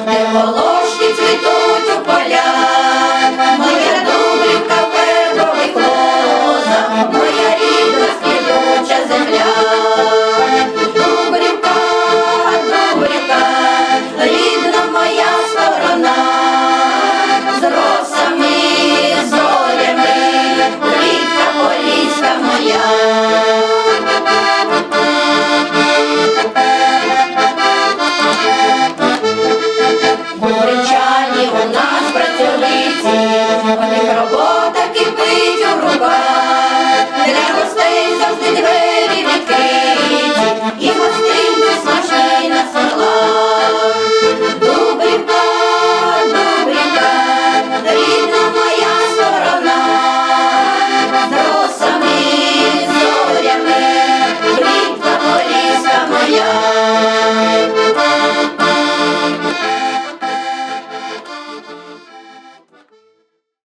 де волошки цвітуть.